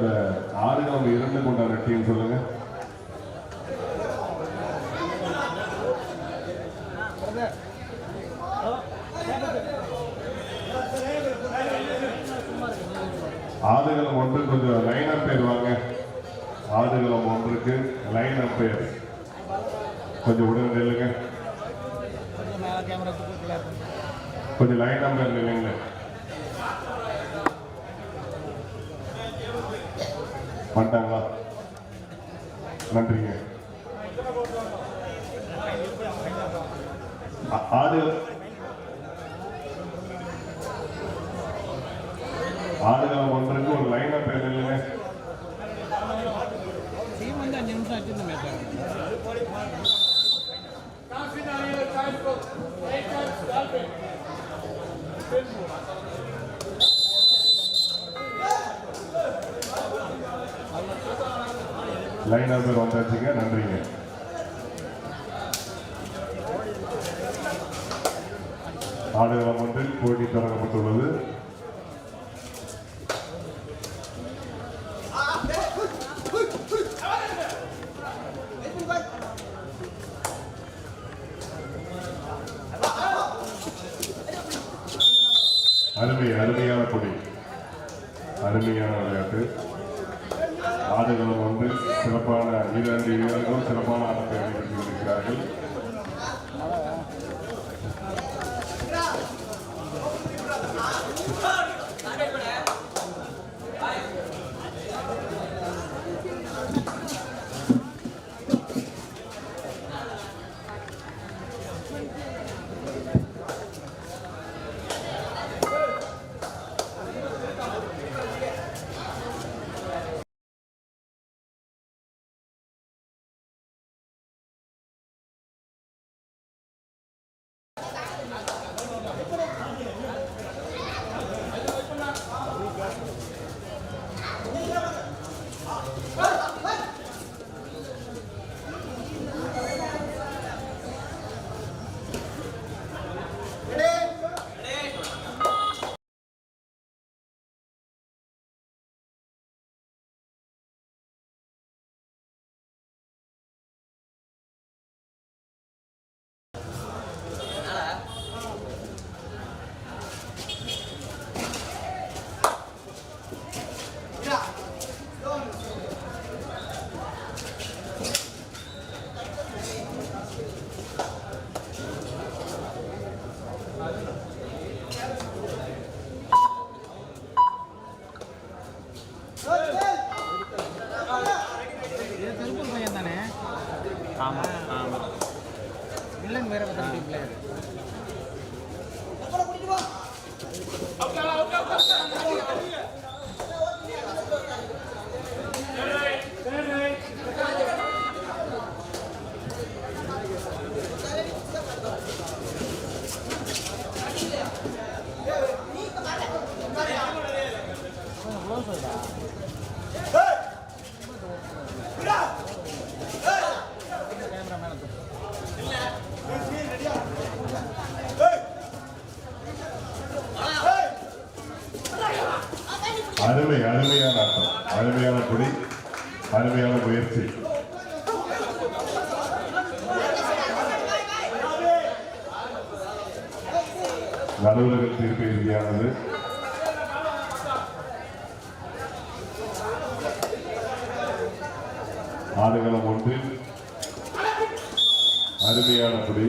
அந்த இந்த அவங்க இரண்டு கொண்டாட டீம் சொல்லுங்க. ஆடுகளம் ஒன்று கொஞ்சம் லைன் அப் பேர் ஆடுகளம் ஒன்றுக்கு லைன் அப் பேர். கொஞ்சம் உடனே நில்லுங்க. கொஞ்சம் லைன் அப் பேர் நில்லுங்க. பண்ணிட்டாங்களா? நன்றிங்க ஆ- ஆடு ஆடுகளம் ஒன்றுக்கு ஒரு லைன் அப் பேர் நில்லுங்க டீம் வந்து அஞ்சு நிமிஷம் வச்சுருந்த மேட்ச் லைன் அப் பேர் வந்தாச்சுங்க நன்றிங்க. ஆடுகளம் ஒன்றில் போட்டி தொடங்கப்பட்டுள்ளது. அருமையான ஆட்டம் அருமையான கொடி அருமையான முயற்சி. நடுவர்கள் தீர்ப்பு இறுதியானது. ஆடுகளம் ஒன்றில் அருமையான குடி.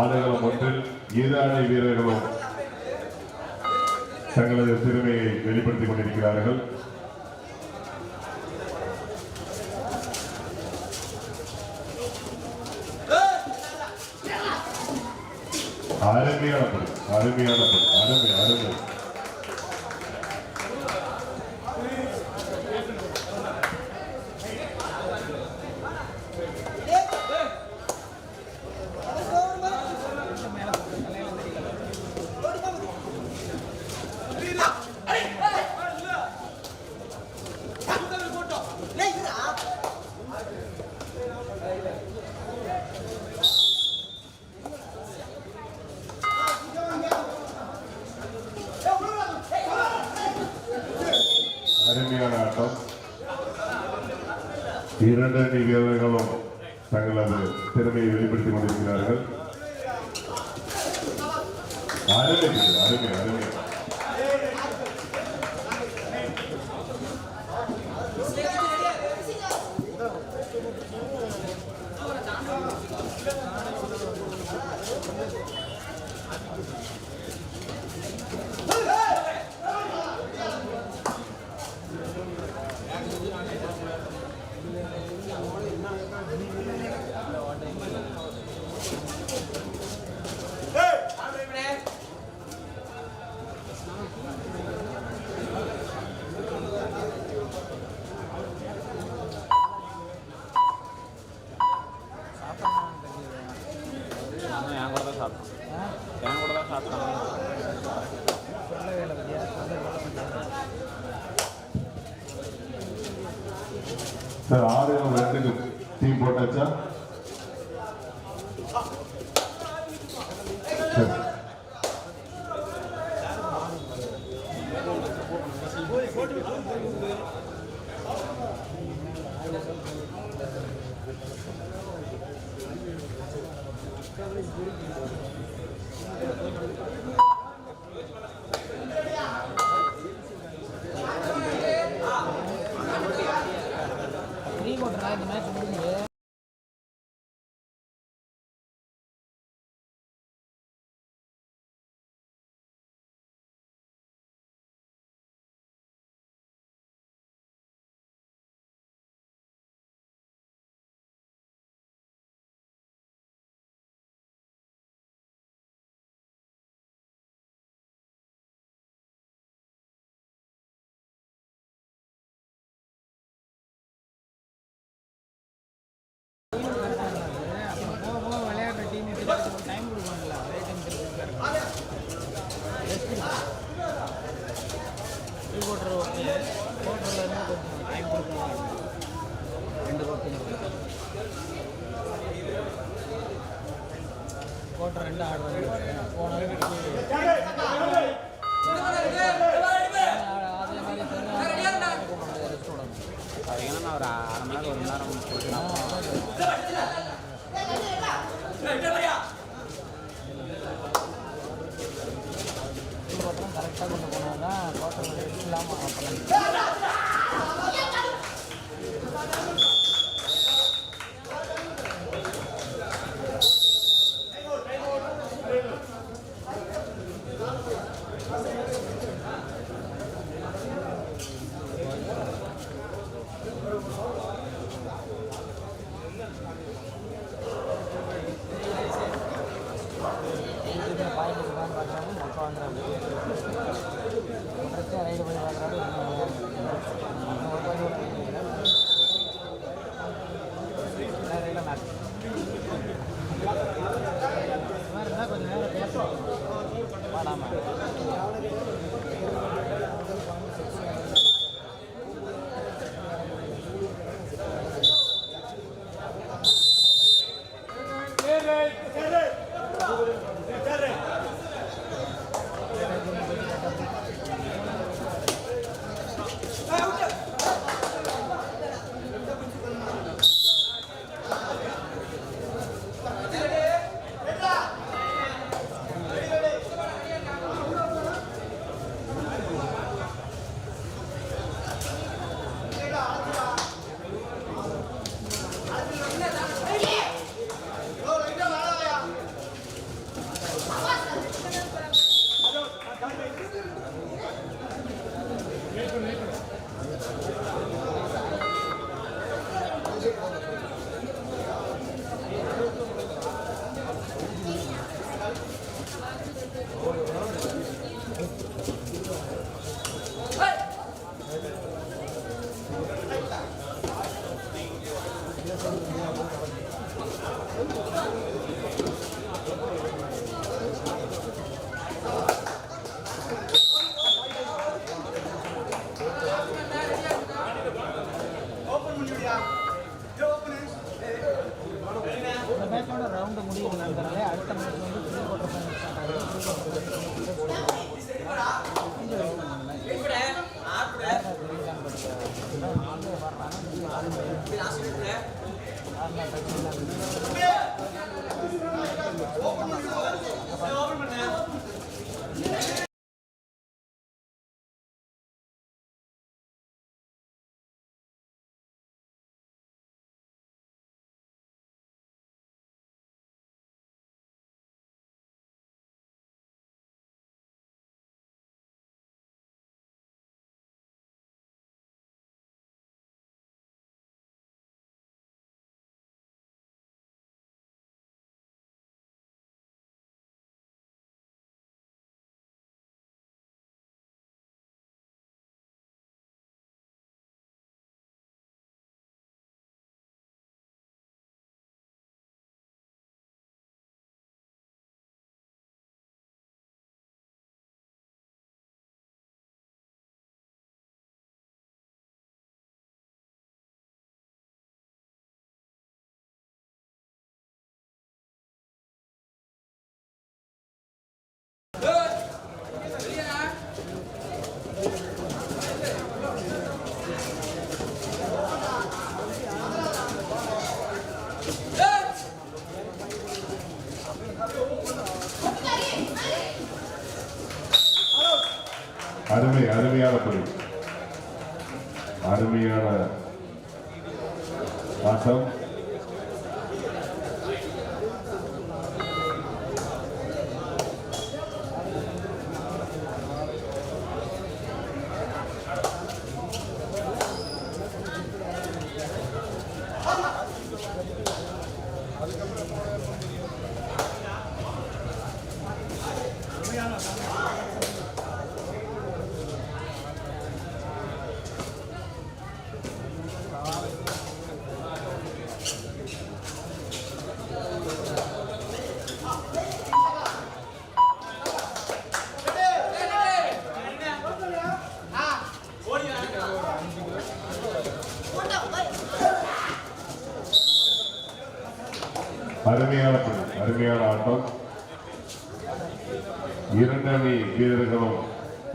ஆடுகளம் ஒன்றில் இரு அணி வீரர்களும் தங்களது திறமையை வெளிப்படுத்திக் கொண்டிருக்கிறார்கள். அருமையான படம் அருமையான படம் imagine.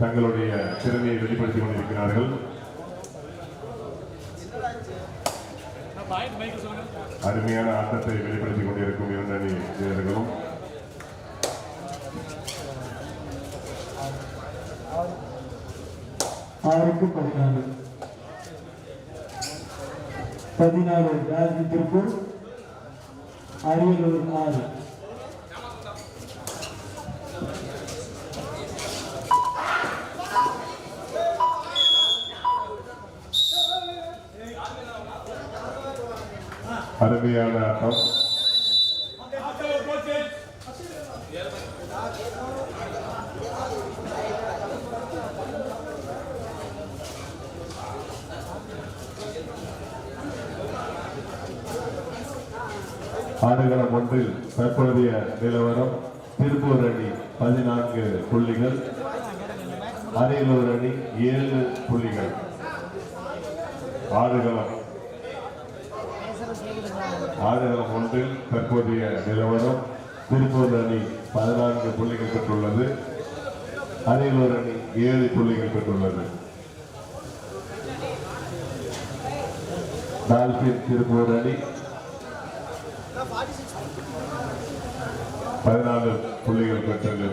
தங்களுடைய திறமையை வெளிப்படுத்திக் கொண்டிருக்கிறார்கள். அருமையான ஆட்டத்தை வெளிப்படுத்திக் கொண்டிருக்கும் இரண்டு அணி வீரர்களும். ஆறுக்கு பதினாலு. பதினாலு ராஜி திருப்பூர் அருமையான ஆட்டம். ஆடுகளம் ஒன்றில் தற்போதைய நிலவரம் திருப்பூர் அணி பதினான்கு புள்ளிகள் அரியலூர் அணி ஏழு புள்ளிகள். ஆடுகளம் ஆடுகளம் ஒன்றில் தற்போதைய நிலவரம் திருப்பூர் அணி பதினான்கு புள்ளிகள் பெற்றுள்ளது. அரியலூர் அணி ஏழு புள்ளிகள் பெற்றுள்ளது. டால்பின் திருப்பூர் அணி பதினாலு புள்ளிகள் பெற்றது.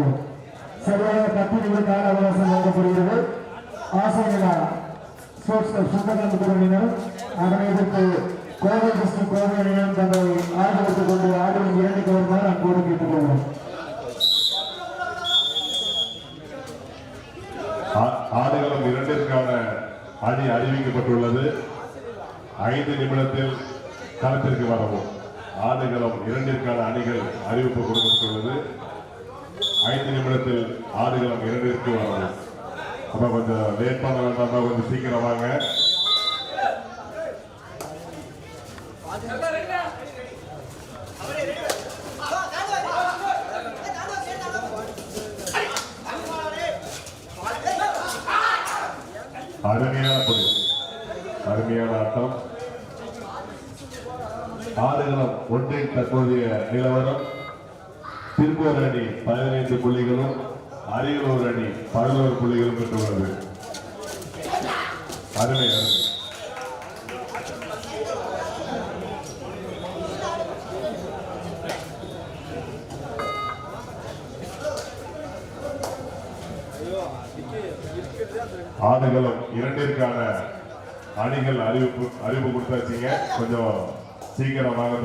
மகிழ்ச்சியோடு சரியாக பத்து நிமிட கால அவகாசம் வழங்கப்படுகிறது. ஆசிரியரா ஸ்போர்ட்ஸ் கிளப் சுந்தரகாந்த் அணியினரும் அதனை எதிர்த்து கோவை டிஸ்ட்ரிக்ட் கோவை அணியினரும் தங்களை ஆதரித்துக் கொண்டு ஆடலில் இரண்டு வருமாறு அன்போடு கேட்டுக்கொள்வோம் ஆ- ஆடுகளம் இரண்டிற்கான அணி அறிவிக்கப்பட்டுள்ளது. ஐந்து நிமிடத்தில் களத்திற்கு வரவும். ஆடுகளம் இரண்டிற்கான அணிகள் அறிவிப்பு கொடுக்கப்பட்டுள்ளது. ஐந்து நிமிடத்தில் ஆடுகளம் இரண்டிற்கு வரவும் அப்ப கொஞ்சம் லேட் பண்ண வேண்டாம் கொஞ்சம் சீக்கிரம் வாங்க. அருமையான பொருள் அருமையான ஆட்டம். ஆடுகளம் ஒன்றின் தற்போதைய நிலவரம். திருப்பூர் அணி பதினைந்து புள்ளிகளும் அரியலூர் அணி பதினோரு புள்ளிகளும் பெற்றுள்ளது. அருமை அருமை. இரண்டிற்கான அணிகள் அறிவிப்பு அறிவிப்பு கொடுத்தாச்சிங்க. கொஞ்சம் சீக்கிரம் வாங்க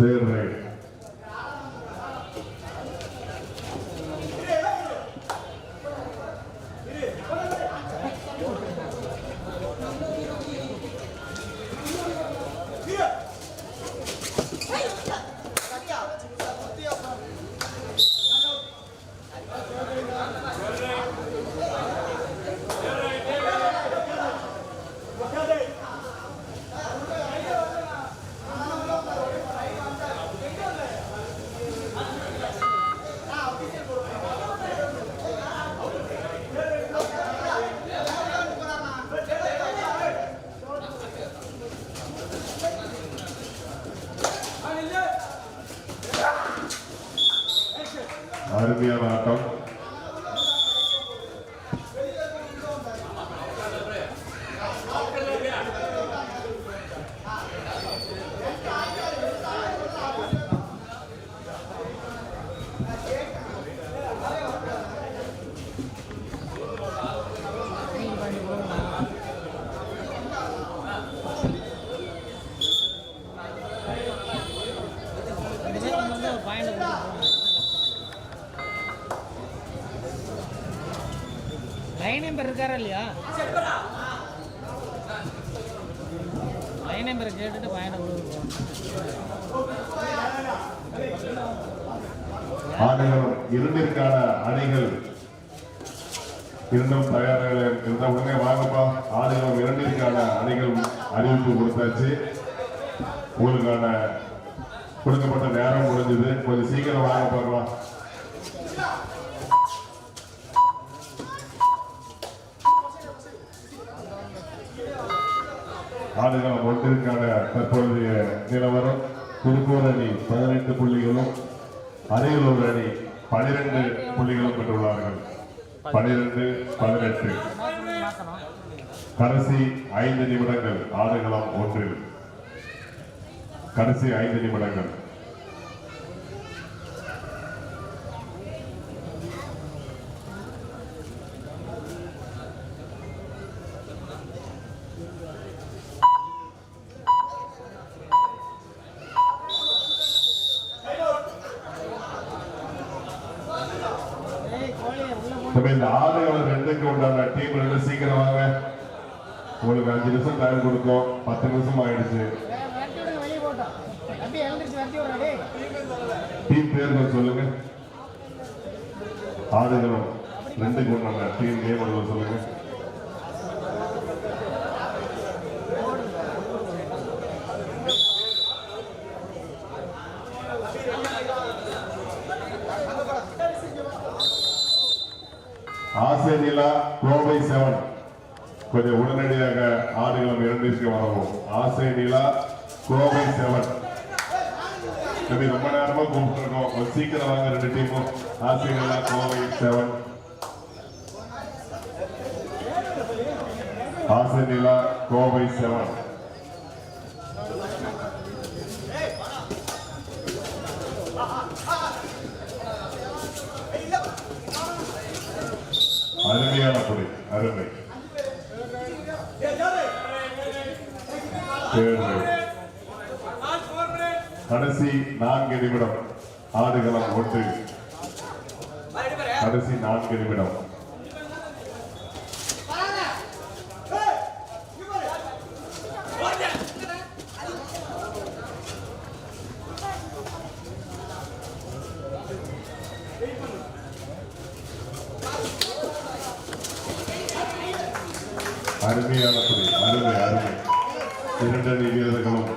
Third அருமையான ஆட்டம் ரெண்டு பேரும் வந்து ஒரு பாயிண்ட் கொடுத்து லைன் நம்பர் இருக்காரா இல்லையா லைன் நம்பரை கேட்டுட்டு பாயிண்ட் கொடுக்குறோம் ஆடுகளம் இரண்டிற்கான அணிகள் இரண்டும் தயாராக இருந்த உடனே வாங்கப்பா. ஆடுகளம் இரண்டிற்கான அணிகள் அறிவிப்பு கொடுத்தாச்சு. உங்களுக்கான கொடுக்கப்பட்ட நேரம் முடிஞ்சது. கொஞ்சம் சீக்கிரம் வாங்க பார்க்கலாம் ஆடுகளம் ஒன்றிற்கான தற்பொழுதைய நிலவரம் திருப்பூர் அணி பதினெட்டு புள்ளிகளும் அரியலூர் அணி பனிரெண்டு புள்ளிகளும் பெற்றுள்ளார்கள். பனிரெண்டு பதினெட்டு கடைசி ஐந்து நிமிடங்கள் ஆடுகளம் ஒன்றில். கடைசி ஐந்து நிமிடங்கள். கோழி இந்த ஆடுகளம் ரெண்டுக்கு உண்டான ரெண்டு சீக்கிரம் வாங்க. உங்களுக்கு அஞ்சு நிமிஷம் டைம் கொடுக்கும் பத்து நிமிஷம் ஆயிடுச்சு. டீம் சொல்லுங்க. ரெண்டுக்கு உண்டான டீம் நேம் சொல்லுங்க. ஆசை நிலா கோவை செவன் கொஞ்சம் உடனடியாக ஆடுகளம் இரண்டிற்கு வரவும் ஆசை நிலா கோவை செவன் தம்பி ரொம்ப நேரமா கூப்பிட்டுருக்கோம். கொஞ்சம் சீக்கிரம் வாங்க ரெண்டு டீமும். ஆசை நிலா கோவை செவன் ஆசை நிலா கோவை செவன் அருமையான புடி அருமை தேர்வு கடைசி நான்கு நிமிடம் ஆடுகளம் ஒன்று. கடைசி நான்கு நிமிடம் அருமையான துணை அருமை அருமை இரண்டு அணி வீரர்களும்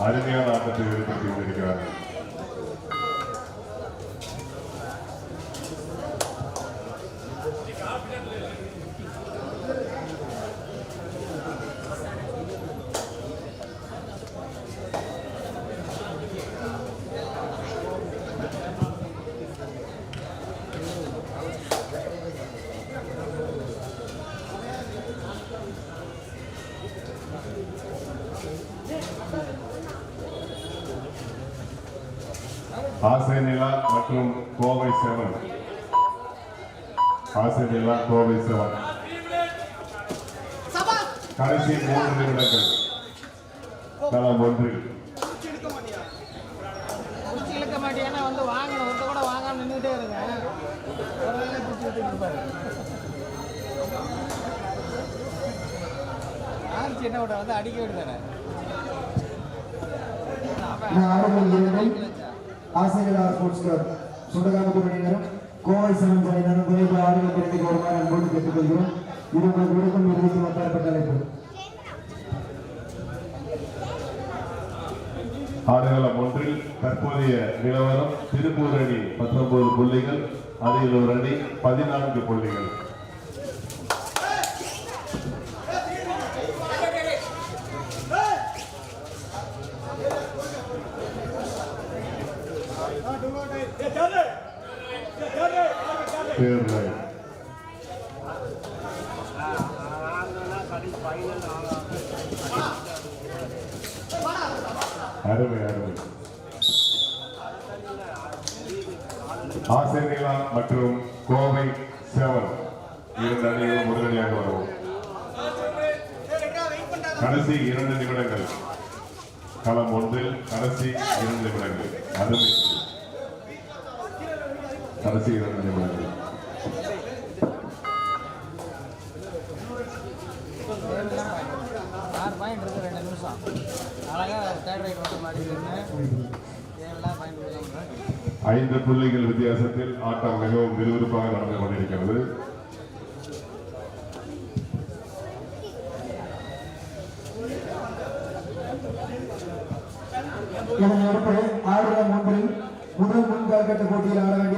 அருமையான ஆட்டத்தை வெளிப்படுத்தி கொண்டிருக்கிறார்கள் ஆசை நிலா மற்றும் கோவை செவன் ஆசை கோவை செவன் கடைசி மூன்று நிமிடங்கள். களம் ஒன்றில் இழுக்க வந்து கூட இருங்க சின்ன வந்து அடிக்க விடுதானே ஆசிரியர் ஸ்போர்ட்ஸ் கிளப் கோவை செவன்ஸ் அணியினரும் விரைவு ஆடுகள் இரண்டுக்கு வருமாறு அன்போடு கேட்டுக்கொள்கிறோம். இது உங்களுக்கு விடுக்கும் இருபத்தி ஒன்றாயிரப்பட்ட அழைப்பு. ஆடுகளம் ஒன்றில் தற்போதைய நிலவரம் திருப்பூர் அணி பத்தொன்பது புள்ளிகள் அரியலூர் அணி பதினான்கு புள்ளிகள் தேர்வு அருமை அருமை ஆசிரியர்களா மற்றும் கோவை செவன் இரண்டு அணிகளும் உடனடியாக வரவும் கடைசி இரண்டு நிமிடங்கள். களம் ஒன்றில் கடைசி இரண்டு நிமிடங்கள். அருமை கடைசி இரண்டு நிமிடங்கள். ஆறு பாயிண்ட் இருக்கு ரெண்டு நிமிஷம். அழகாக தேர்ட் ரைட் மட்டும் மாடி நின்று தேவையில்லாம் பாயிண்ட் கொடுக்காம ஐந்து புள்ளிகள் வித்தியாசத்தில் ஆட்டம் மிகவும் விறுவிறுப்பாக நடந்து கொண்டிருக்கிறது இதனை அடுத்து ஆடுகளம் ஒன்றில் முதல் கட்ட போட்டியில் ஆட வேண்டிய